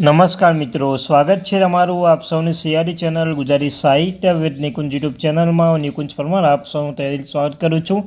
નમસ્કાર મિત્રો, સ્વાગત છે તમારું આપ સૌની સિયારી ચેનલ ગુજરાતી સાહિત્ય વિથ નિકુંજ યુટ્યુબ ચેનલમાં. નિકુંજ પરમાર, આપ સૌનું તૈયારી સ્વાગત કરું છું.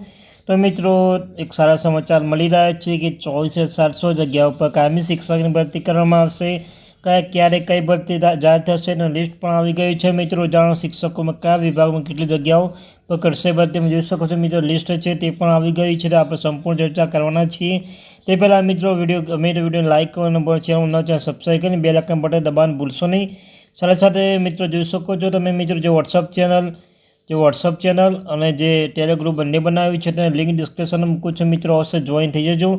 તો મિત્રો, એક સારા સમાચાર મળી રહ્યા છે કે ચોવીસે સાતસો જગ્યાઓ પર કાયમી શિક્ષકની ભરતી કરવામાં આવશે. કયા, ક્યારે કઈ ભરતી જાહેર થશે એનું લિસ્ટ પણ આવી ગયું છે. મિત્રો, જાણો શિક્ષકોમાં કયા વિભાગમાં કેટલી જગ્યાઓ પકડશે. ભરતી જોઈ શકો છો. મિત્રો લિસ્ટ છે તે પણ આવી ગઈ છે. તો આપણે સંપૂર્ણ ચર્ચા કરવાના છીએ. તે પહેલાં મિત્રો, વીડિયો ગમે તો વીડિયો લાઇક કરવાનો ચેનલ ન ચેનલ સબસ્ક્રાઈબ કરીને બે લાખના બટન દબાણ ભૂલશો નહીં. સાથે સાથે મિત્રો, જોઈ શકો છો તમે મિત્રો, જે વોટ્સઅપ ચેનલ જે વોટ્સઅપ ચેનલ અને જે ટેલિગ્રુપ બંને બનાવ્યું છે, તેને લિંક ડિસ્ક્રિપ્શનમાં મૂકું છું. મિત્રો, અવશ્ય જોઈન થઈ જજો.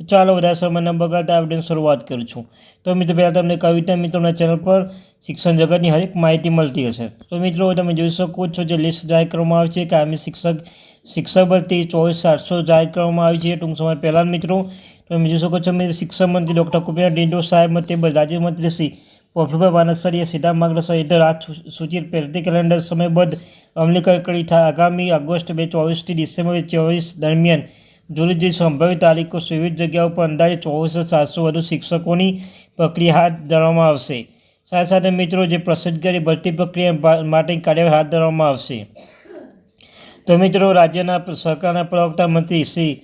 ચાલો વધારે સમય ન બગાડતા આવડીને શરૂઆત કરું છું. તો મિત્રો, પહેલાં તમને કવિતા મિત્રોના ચેનલ પર શિક્ષણ જગતની હરેક માહિતી મળતી હશે. તો મિત્રો, તમે જોઈ શકો છો જે લિસ્ટ જાહેર કરવામાં આવી છે કે આમી શિક્ષક શિક્ષક ભરતી ચોવીસ સાતસો જાહેર કરવામાં આવી છે. ટૂંક સમય પહેલાં મિત્રો, તમે જોઈ શકો છો મિત્રો શિક્ષણ મંત્રી ડૉક્ટર કુબેર ડિંડો સાહેબ તેમજ રાજ્યમંત્રી શ્રી પ્રફુલભાઈ વાનસરીએ સીધા માર્ગદર્શન હેઠળ આ સૂચિત પહેલથી કેલેન્ડર સમયબદ્ધ અમલીકરણ કરી આગામી ઓગસ્ટ બે ચોવીસથી ડિસેમ્બર ચોવીસ દરમિયાન જુદી જુદી સંભવિત તારીખો વિવિધ જગ્યાઓ પર અંદાજે ચોવીસો સાતસો વધુ શિક્ષકોની પ્રક્રિયા હાથ ધરવામાં આવશે. સાથે સાથે મિત્રો, જે પ્રસિદ્ધ કરી ભરતી પ્રક્રિયા માટે કાર્યવાહી હાથ ધરવામાં આવશે. તો મિત્રો, રાજ્યના સરકારના પ્રવક્તા મંત્રી શ્રી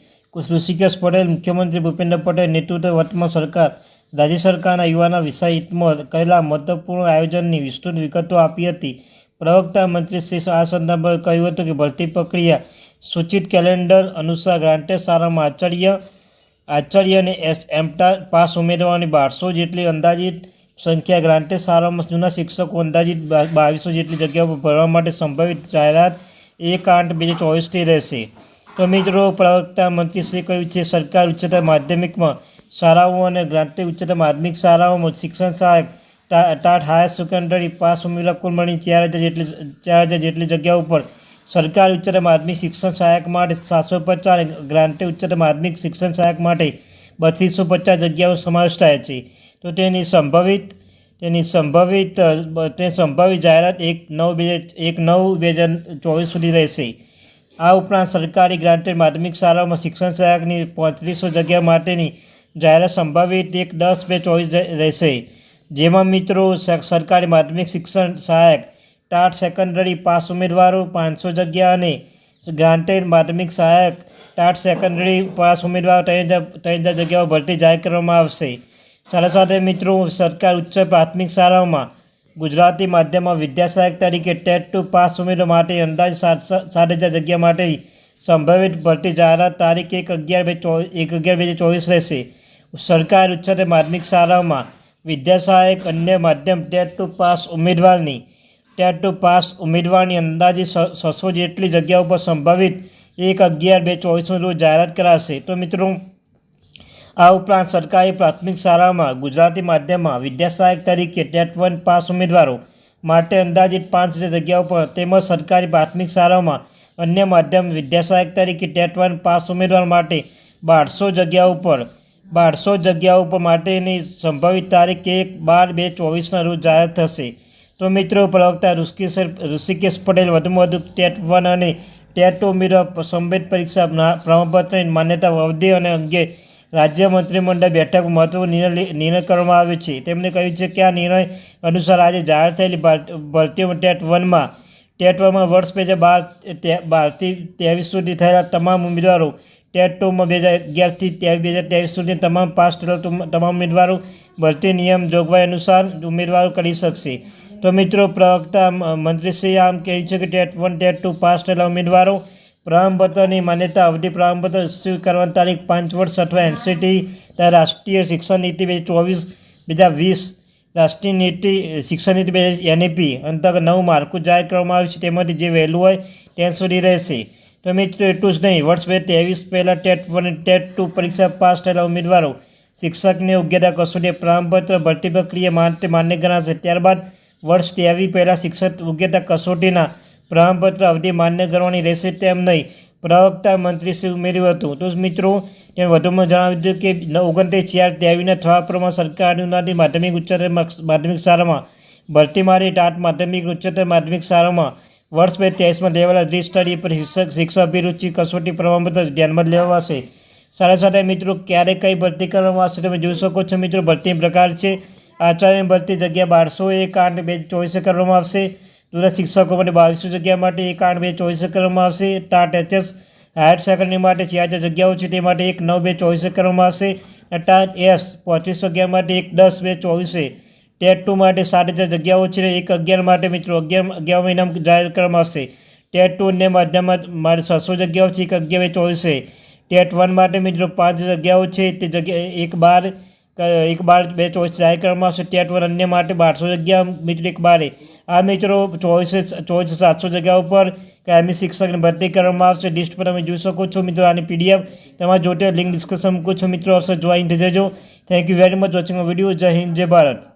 ઋષિકેશ પટેલ, મુખ્યમંત્રી ભૂપેન્દ્ર પટેલ નેતૃત્વ વર્તમાન સરકાર, રાજ્ય સરકારના યુવાના વિષય હિતમાં કરેલા મહત્વપૂર્ણ આયોજનની વિસ્તૃત વિગતો આપી હતી. પ્રવક્તા મંત્રી શ્રી આ સંદર્ભે કહ્યું હતું કે ભરતી પ્રક્રિયા સૂચિત કેલેન્ડર અનુસાર ગ્રાન્ટેડ શાળામાં આચાર્ય આચાર્ય અને એસ એમટા પાસ ઉમેરવાની બારસો જેટલી અંદાજિત સંખ્યા ગ્રાન્ટેડ શાળામાં જૂના શિક્ષકો અંદાજિત બાવીસો જેટલી જગ્યાઓ ભરવા માટે સંભવિત જાહેરાત એક આઠ બે હજાર ચોવીસથી રહેશે. તો મિત્રો, પ્રવક્તા મંત્રીશ્રીએ કહ્યું છે, સરકાર ઉચ્ચતર માધ્યમિકમાં શાળાઓ અને ગ્રાન્ટેડ ઉચ્ચતર માધ્યમિક શાળાઓમાં શિક્ષણ સહાયક ટાટ હાયર સેકન્ડરી પાસ ઉમેદવાર કુલ મળી ચાર હજાર જેટલી ચાર હજાર જેટલી જગ્યાઓ ઉપર. સરકારી ઉચ્ચતર માધ્યમિક શિક્ષણ સહાયક માટે સાતસો પચાસ ગ્રાન્ટે ઉચ્ચતર માધ્યમિક શિક્ષણ સહાયક માટે બત્રીસો પચાસ જગ્યાઓ સમાવેશ થાય છે. તો તેની સંભવિત તેની સંભવિત તે સંભવિત જાહેરાત એક નવ બે એક નવ બે હજાર ચોવીસ સુધી રહેશે. આ ઉપરાંત સરકારી ગ્રાન્ટેડ માધ્યમિક શાળાઓમાં શિક્ષણ સહાયકની પાંત્રીસો જગ્યા માટેની જાહેરાત સંભવિત એક દસ બે ચોવીસ રહેશે. જેમાં મિત્રો સરકારી માધ્યમિક શિક્ષણ સહાયક ટાટ સેકન્ડરી પાસ ઉમેદવારો પાંચસો જગ્યા અને ગ્રાન્ટેડ માધ્યમિક સહાયક ટાટ સેકન્ડરી પાસ ઉમેદવારો ત્રણ હજાર જગ્યાઓ ભરતી જાહેર કરવામાં આવશે. સાથે સાથે મિત્રો સરકાર ઉચ્ચ પ્રાથમિક શાળાઓમાં ગુજરાતી માધ્યમમાં વિદ્યા સહાયક તરીકે ટેટ ટુ પાસ ઉમેદવાર માટે અંદાજ સાત હજાર જગ્યા માટે સંભવિત ભરતી જાહેરાત તારીખ એક અગિયાર બે એક અગિયાર બે ચોવીસ રહેશે. સરકાર ઉચ્ચતર માધ્યમિક શાળાઓમાં વિદ્યા સહાયક અન્ય માધ્યમ ટેટ ટુ પાસ ઉમેદવારની, ટેટ ટુ પાસ ઉમેદવારની અંદાજે છસો જેટલી જગ્યાઓ પર સંભવિત એક અગિયાર બે ચોવીસનું રોજ જાહેરાત કરાશે. તો મિત્રો, આ ઉપરાંત સરકારી પ્રાથમિક શાળામાં ગુજરાતી માધ્યમમાં વિદ્યાસહાયક તરીકે ટેટ વન પાસ ઉમેદવારો માટે અંદાજિત પાંચ હજાર જગ્યાઓ પર તેમજ સરકારી પ્રાથમિક શાળાઓમાં અન્ય માધ્યમ વિદ્યાસહાયક તરીકે ટેટ વન પાસ ઉમેદવાર માટે બારસો જગ્યાઓ પર બારસો જગ્યાઓ પર માટેની સંભવિત તારીખ એક બાર બે ચોવીસના રોજ જાહેર થશે. તો મિત્રો, પ્રવક્તા ઋષિકેશ ઋષિકેશ પટેલ વધુમાં વધુ ટેટ વન અને ટેટ ટુ ઉમેદવાર સંભવિત પરીક્ષા પ્રમાણપત્રની માન્યતા અવધિ અને અંગે રાજ્ય મંત્રીમંડળ બેઠક મહત્વનો નિર્ણય નિર્ણય કરવામાં આવ્યો છે. તેમણે કહ્યું છે કે આ નિર્ણય અનુસાર આજે જાહેર થયેલી ભાર- ભરતીઓ ટેટ વનમાં ટેટ વનમાં વર્ષ બે હજાર બાર બારથી ત્રેવીસ સુધી થયેલા તમામ ઉમેદવારો ટેટ ટુમાં બે હજાર અગિયારથી ત્રેવીસ બે હજાર ત્રેવીસ સુધી તમામ પાસ થયેલા તુમ- તમામ ઉમેદવારો ભરતી નિયમ જોગવાઈ અનુસાર ઉમેદવારો કરી શકશે. તો મિત્રો, પ્રવક્તા મ- મંત્રીશ્રીએ આમ કહ્યું છે કે TET one, TET two pass થયેલા ઉમેદવારો પ્રમાણપત્રની માન્યતા અવધિ પ્રમાણપત્ર ઇસ્યુ કરવાની તારીખ પાંચ વર્ષ અથવા એનસીટી રાષ્ટ્રીય શિક્ષણ નીતિ બે ચોવીસ, બે હજાર વીસ રાષ્ટ્રીય નીતિ, શિક્ષણ નીતિ બે હજાર એનઈપી અંતર્ગત નવું માળખું જાહેર કરવામાં આવ્યું છે. તેમાંથી જે વહેલું હોય, ત્યાં સુધી રહેશે. તો મિત્રો, એટલું જ નહીં. વર્ષ બે ત્રેવીસ પહેલાં ટેટ વન ટેટ ટુ પરીક્ષા પાસ થયેલા ઉમેદવારો શિક્ષકની યોગ્યતા કસોટી પ્રમાણપત્ર ભરતી પ્રક્રિયા માટે માન્ય ગણાશે. ત્યારબાદ વર્ષ ત્રેવીસ પહેલાં શિક્ષક યોગ્યતા કસોટીના પ્રમાણપત્ર અવધિ માન્ય કરવાની રહેશે તેમ નહીં. પ્રવક્તા મંત્રીશ્રી ઉમેર્યું હતું. તો મિત્રો તેણે વધુમાં જણાવ્યું હતું કે ઓગણત્રીસ ચાર ત્રેવીસના થવા પ્રમાણ સરકારની ઉન્નતિ માધ્યમિક ઉચ્ચતર મક- માધ્યમિક શાળામાં ભરતી મારી ટાટ માધ્યમિક ઉચ્ચતર માધ્યમિક શાળામાં વર્ષ બે ત્યાવીસમાં લેવાયેલા સ્તરીય પર શિક્ષક શિક્ષક અભિરુચિ, કસોટી પ્રમાણપત્ર ધ્યાનમાં લેવાશે. સાથે સાથે મિત્રો, ક્યારે કઈ ભરતી કરવામાં આવશે તમે જોઈ શકો છો મિત્રો ભરતી પ્રકાર છે. આચાર્ય ભરતી જગ્યા બારસો એક આઠ બે ચોવીસે કરવામાં આવશે. જુદા શિક્ષકો માટે બાવીસો જગ્યા માટે એક આઠ બે ચોવીસે કરવામાં આવશે. ટાટ એચએસ, હાયર સેકન્ડરી માટે જ્યાં જગ્યાઓ છે તે માટે એક નવ બે ચોવીસે કરવામાં આવશે. ટાટ એસ, પચીસ જગ્યા માટે એક દસ બે ચોવીસે. ટેટ ટુ માટે સાત હજાર જગ્યાઓ છે. એક અગિયાર માટે મિત્રો અગિયાર અગિયાર મહિનામાં જાહેર કરવામાં આવશે. ટેટ ટુ ને માધ્યમમાં મારે છસો જગ્યાઓ છે. એક અગિયાર ચોવીસે ટેટ વન માટે મિત્રો પાંચ જગ્યાઓ છે. તે જગ્યા એક બાર એક બાર બે ચોવીસ જાહેર કરવામાં આવશે. ટેટ વન અન્ય માટે બારસો જગ્યા મિત્રો એક બારે. આ મિત્રો ચોવીસે, ચોવીસ સાતસો જગ્યા ઉપર કાયમી શિક્ષકની ભરતી કરવામાં આવશે. લિસ્ટ પર તમે જોઈ શકો છો મિત્રો આની પીડીએફ. તમારે જોતે લિંક ડિસ્કશન મૂકું છું. મિત્રો અવસર જોઈન થઈ જજો. Thank you very much watching video Jai Hind, Jai Bharat.